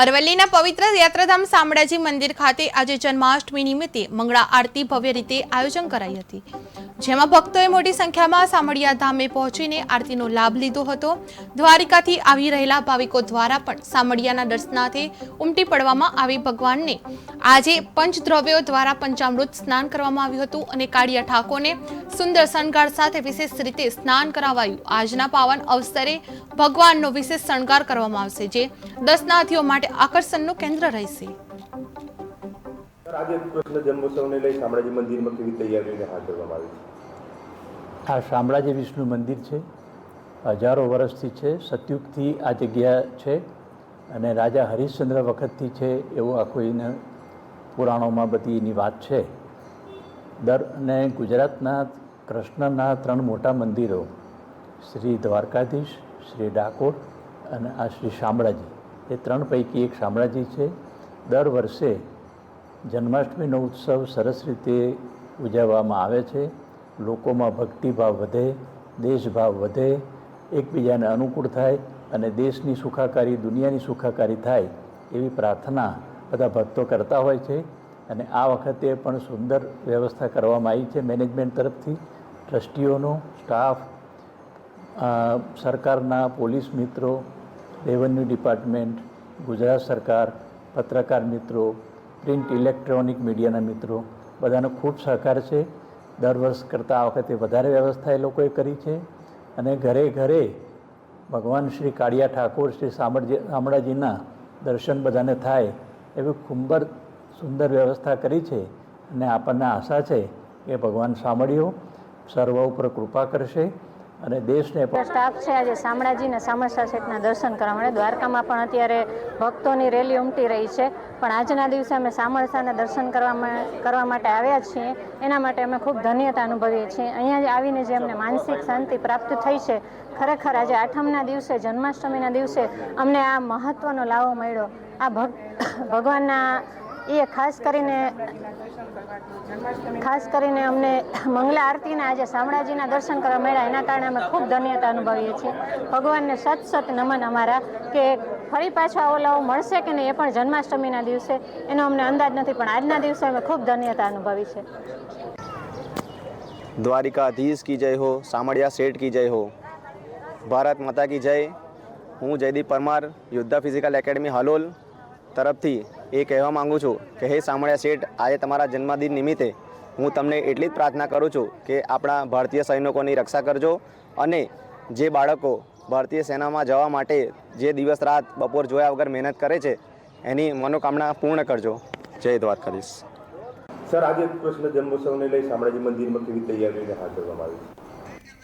અરવલ્લીના પવિત્ર યાત્રાધામ શામળાજી મંદિર ખાતે આજે જન્માષ્ટમી નિમિત્તે મંગળા આરતી ભવ્ય રીતે આયોજન કરાઈ હતી. જેમાં ભક્તોએ મોટી સંખ્યામાં સામળિયા ધામે પહોંચીને આરતીનો લાભ લીધો હતો. દ્વારિકાથી આવી રહેલા ભાવિકો દ્વારા પણ સામળિયાના દર્શનાર્થે ઉમટી પડવામાં આવી ભગવાનને આજે પંચદ્રવ્યો દ્વારા પંચામૃત સ્નાન કરવામાં આવ્યું હતું અને કાળિયા ઠાકોરને સુંદર શણગાર સાથે વિશેષ રીતે સ્નાન કરાવાયું. આજના પાવન અવસરે ભગવાનનો વિશેષ શણગાર કરવામાં આવશે, જે દર્શનાર્થીઓ માટે આકર્ષણનું કેન્દ્ર રહેશે. આજે કૃષ્ણ જન્મોત્સવને લઈ શામળાજી મંદિરમાં કેવી તૈયારીઓને હાથ ધરવામાં આવી છે? આ શામળાજી વિષ્ણુ મંદિર છે. હજારો વર્ષથી છે. સતયુગથી આ જગ્યા છે અને રાજા હરિશ્ચંદ્ર વખતથી છે એવું આખું એને પુરાણોમાં બધી એની વાત છે. દર અને ગુજરાતના કૃષ્ણના ત્રણ મોટા મંદિરો શ્રી દ્વારકાધીશ શ્રી ડાકોર અને આ શ્રી શામળાજી. એ ત્રણ પૈકી એક શામળાજી છે. દર વર્ષે જન્માષ્ટમીનો ઉત્સવ સરસ રીતે ઉજવવામાં આવે છે. લોકોમાં ભક્તિભાવ વધે, દેશભાવ વધે, એકબીજાને અનુકૂળ થાય અને દેશની સુખાકારી, દુનિયાની સુખાકારી થાય એવી પ્રાર્થના બધા ભક્તો કરતા હોય છે. અને આ વખતે પણ સુંદર વ્યવસ્થા કરવામાં આવી છે મેનેજમેન્ટ તરફથી. ટ્રસ્ટીઓનો, સ્ટાફ સરકારના પોલીસ મિત્રો રેવન્યુ ડિપાર્ટમેન્ટ, ગુજરાત સરકાર, પત્રકાર મિત્રો, પ્રિન્ટ ઇલેક્ટ્રોનિક મીડિયાના મિત્રો, બધાનો ખૂબ સહકાર છે. દર વર્ષ કરતાં આ વખતે વધારે વ્યવસ્થા એ લોકોએ કરી છે. અને ઘરે ઘરે ભગવાન શ્રી કાળિયા ઠાકોર, શ્રી શામળજી શામળાજીના દર્શન બધાને થાય એવી ખૂબ સુંદર વ્યવસ્થા કરી છે. અને આપણને આશા છે કે ભગવાન સાંભળ્યો. સર્વ ઉપર કૃપા કરશે. અને દેશને સ્ટાફ છે આજે શામળાજીના સામરસા સેઠના દર્શન કરવા માટે. દ્વારકામાં પણ અત્યારે ભક્તોની રેલી ઉમટી રહી છે. પણ આજના દિવસે અમે સામરસાના દર્શન કરવામાં કરવા માટે આવ્યા છીએ. એના માટે અમે ખૂબ ધન્યતા અનુભવીએ છીએ. અહીંયા આવીને જે અમને માનસિક શાંતિ પ્રાપ્ત થઈ છે, ખરેખર આજે આઠમના દિવસે, જન્માષ્ટમીના દિવસે અમને આ મહત્ત્વનો લાવો મળ્યો. આ ભગ, ભગવાનના એ ખાસ કરીને ખાસ કરીને અમને મંગલા આરતીના આજે શામળાજીના દર્શન કરવા મળ્યા. એના કારણે અમે ખૂબ ધન્યતા અનુભવીએ છીએ. ભગવાનને સત સત નમન અમારા કે ફરી પાછો આવો લાવો, મળશે કે નહીં એ પણ જન્માષ્ટમીના દિવસે. એનો અમને અંદાજ નથી, પણ આજના દિવસે અમે ખૂબ ધન્યતા અનુભવી છે. દ્વારિકાધીશ કી જય હો, સામળિયા શેઠ કી જય હો. ભારત માતા કી જય. હું જયદીપ પરમાર, યોદ્ધા ફિઝિકલ એકેડમી, હાલોલ. તરફથી એ કહેવા માગું છું કે હે સામળિયા શેઠ, આજે તમારા જન્મદિન નિમિત્તે હું તમને એટલી જ પ્રાર્થના કરું છું કે આપણા ભારતીય સૈનિકોની રક્ષા કરજો અને જે બાળકો ભારતીય સેનામાં જવા માટે જે દિવસ રાત બપોર જોયા વગર મહેનત કરે છે, એની મનોકામના પૂર્ણ કરજો. જય દ્વારકાધીશ. સર, આજે કૃષ્ણ જન્મોત્સવને લઈ શામળાજી મંદિરમાં કેવી તૈયારીને હાથ ધરવામાં આવી?